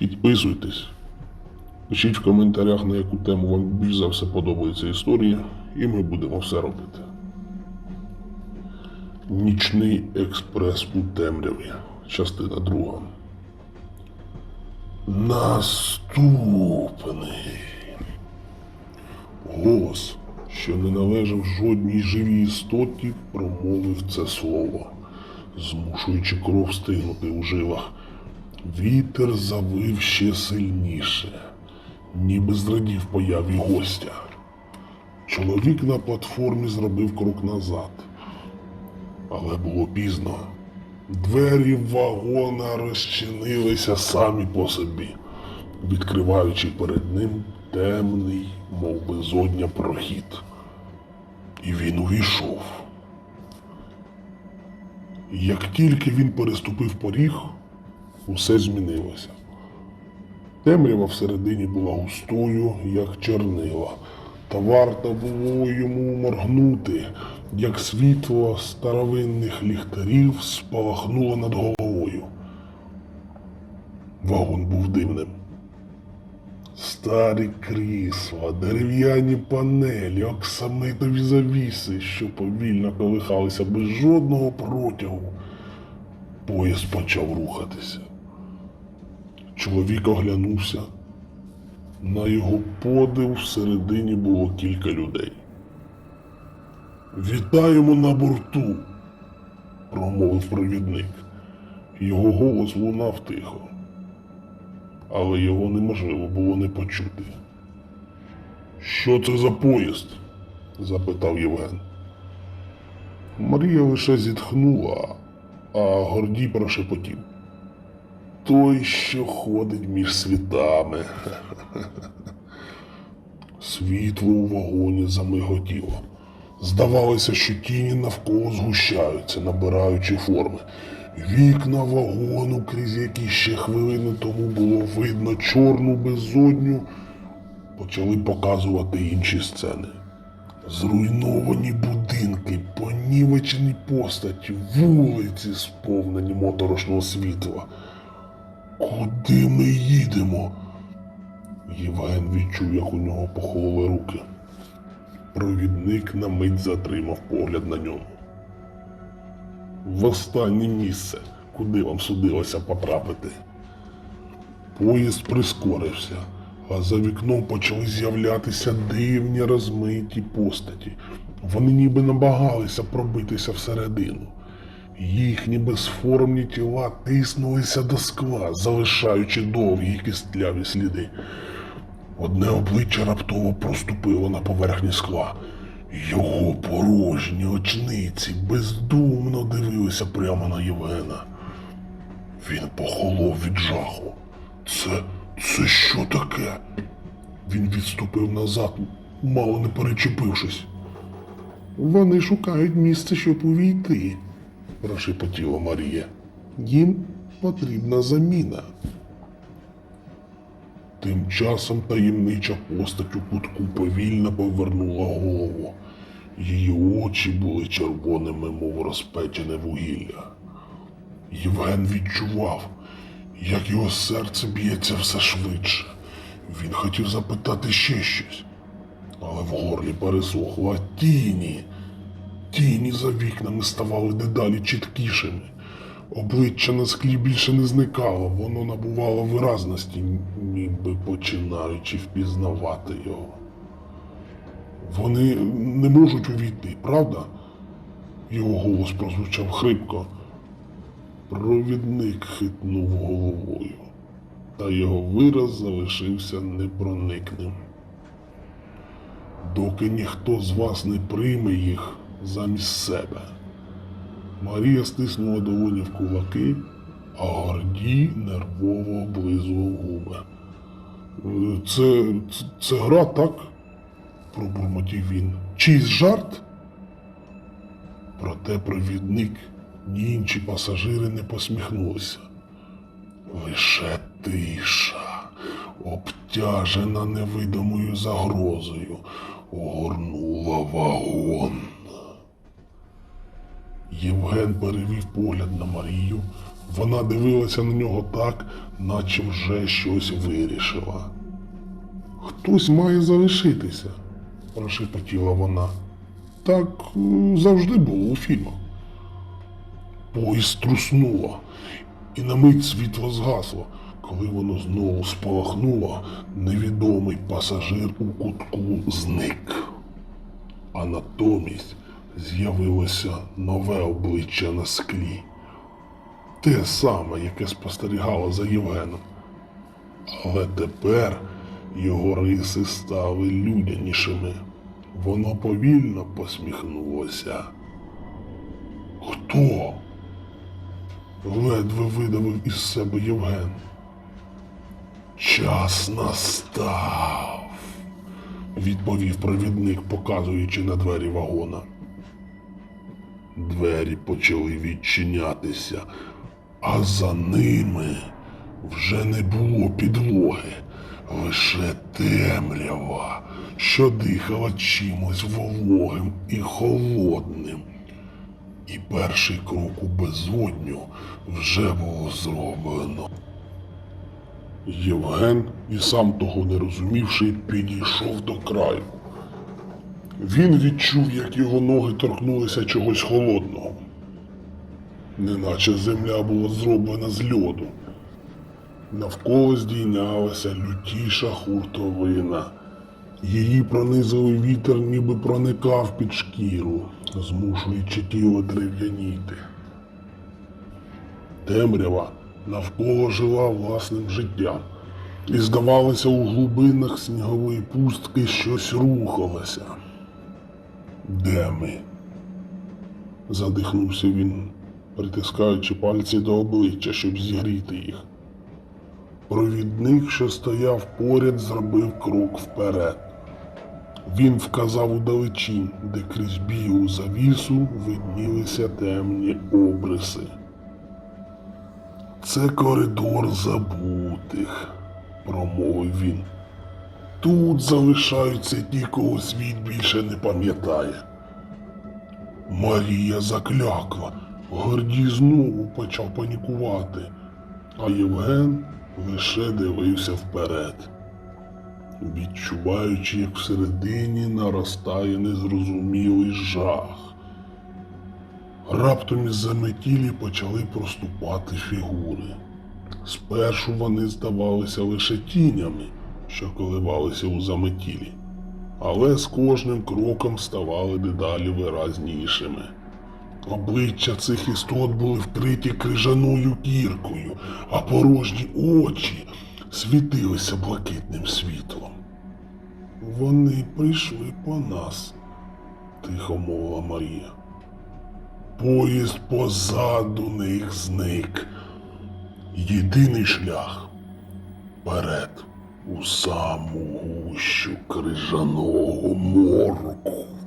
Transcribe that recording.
Підписуйтесь. Пишіть в коментарях, на яку тему вам більш за все подобається історія, і ми будемо все робити. Нічний експрес у темряві. Частина друга. Наступний. Голос, що не належав жодній живій істоті, промовив це слово, змушуючи кров стигнути у жилах. Вітер завив ще сильніше, ніби зрадів появі гостя. Чоловік на платформі зробив крок назад, але було пізно. Двері вагона розчинилися самі по собі, відкриваючи перед ним темний, мов безодня прохід. І він увійшов. Як тільки він переступив поріг, усе змінилося. Темрява всередині була густою, як чорнила, та варто було йому моргнути, як світло старовинних ліхтарів спалахнуло над головою. Вагон був дивним. Старі крісла, дерев'яні панелі, оксамитові завіси, що повільно колихалися без жодного протягу. Поїзд почав рухатися. Чоловік оглянувся. На його подив всередині було кілька людей. Вітаємо на борту, промовив провідник. Його голос лунав тихо, але його неможливо було не почути. Що це за поїзд? запитав Євген. Марія лише зітхнула, а Гордій прошепотів. Той, що ходить між світами. Світло у вагоні замиготіло. Здавалося, що тіні навколо згущаються, набираючи форми. Вікна вагону, крізь які ще хвилини тому було видно чорну безодню, почали показувати інші сцени. Зруйновані будинки, понівечені постаті, вулиці, сповнені моторошного світла. Куди ми їдемо? Євген відчув, як у нього похололи руки. Провідник на мить затримав погляд на ньому. В останнє місце, куди вам судилося потрапити. Поїзд прискорився, а за вікном почали з'являтися дивні розмиті постаті. Вони ніби намагалися пробитися всередину. Їхні безформні тіла тиснулися до скла, залишаючи довгі кистляві сліди. Одне обличчя раптово проступило на поверхні скла. Його порожні очниці бездумно дивилися прямо на Євгена. Він похолов від жаху. Це. це що таке? Він відступив назад, мало не перечепившись. Вони шукають місце, щоб увійти, прошепотіла Марія. Їм потрібна заміна. Тим часом таємнича постать у кутку повільно повернула голову. Її очі були червоними, мов розпечене вугілля. Євген відчував, як його серце б'ється все швидше. Він хотів запитати ще щось, але в горлі пересохло тіні. Тіні за вікнами ставали дедалі чіткішими. Обличчя на склі більше не зникало, воно набувало виразності, ніби починаючи впізнавати його. Вони не можуть увійти, правда? Його голос прозвучав хрипко. Провідник хитнув головою, та його вираз залишився непроникним. Доки ніхто з вас не прийме їх замість себе. Марія стиснула долоні в кулаки, а Гордій нервово облизував губи. «Е, Це, це, це гра, так? пробурмотів він. Чийсь жарт? Проте провідник ні інші пасажири не посміхнулися. Лише тиша, обтяжена невидимою загрозою, огорнула вагон. Євген перевів погляд на Марію, Вона дивилася на нього так, наче вже щось вирішила. Хтось має залишитися, прошепотіла вона. Так завжди було у фільмах. Поїзд труснуло, і на мить світло згасло. Коли воно знову спалахнуло, невідомий пасажир у кутку зник. А натомість з'явилося нове обличчя на склі. Те саме, яке спостерігало за Євгеном. Але тепер його риси стали людянішими. Воно повільно посміхнулося. Хто? ледве видавив із себе Євген. Час настав, відповів провідник, показуючи на двері вагона. Двері почали відчинятися, а за ними вже не було підлоги, лише темрява, що дихала чимось вологим і холодним. І перший крок у безодню вже було зроблено. Євген, і сам того не розумівши, підійшов до краю. Він відчув, як його ноги торкнулися чогось холодного, неначе земля була зроблена з льоду. Навколо здійнялася лютіша хуртовина. Її пронизовий вітер ніби проникав під шкіру, змушуючи тіло дерев'яніти. Темрява навколо жила власним життям, і здавалося, у глибинах снігової пустки щось рухалося. Де ми? задихнувся він, притискаючи пальці до обличчя, щоб зігріти їх. Провідник, що стояв поряд, зробив крок вперед. Він вказав удалечінь, де крізь білу завісу виднілися темні обриси. Це коридор забутих, промовив він. Тут залишаються ті, кого світ більше не пам'ятає. Марія заклякла. Гордій знову почав панікувати, а Євген лише дивився вперед, відчуваючи, як всередині наростає незрозумілий жах. Раптом із заметілі почали проступати фігури. Спершу вони здавалися лише тінями, що коливалися у заметілі, але з кожним кроком ставали дедалі виразнішими. Обличчя цих істот були вкриті крижаною кіркою, а порожні очі світилися блакитним світлом. Вони прийшли по нас, тихо мовила Марія. Поїзд позаду них зник. Єдиний шлях вперед у саму гущу крижаного морку.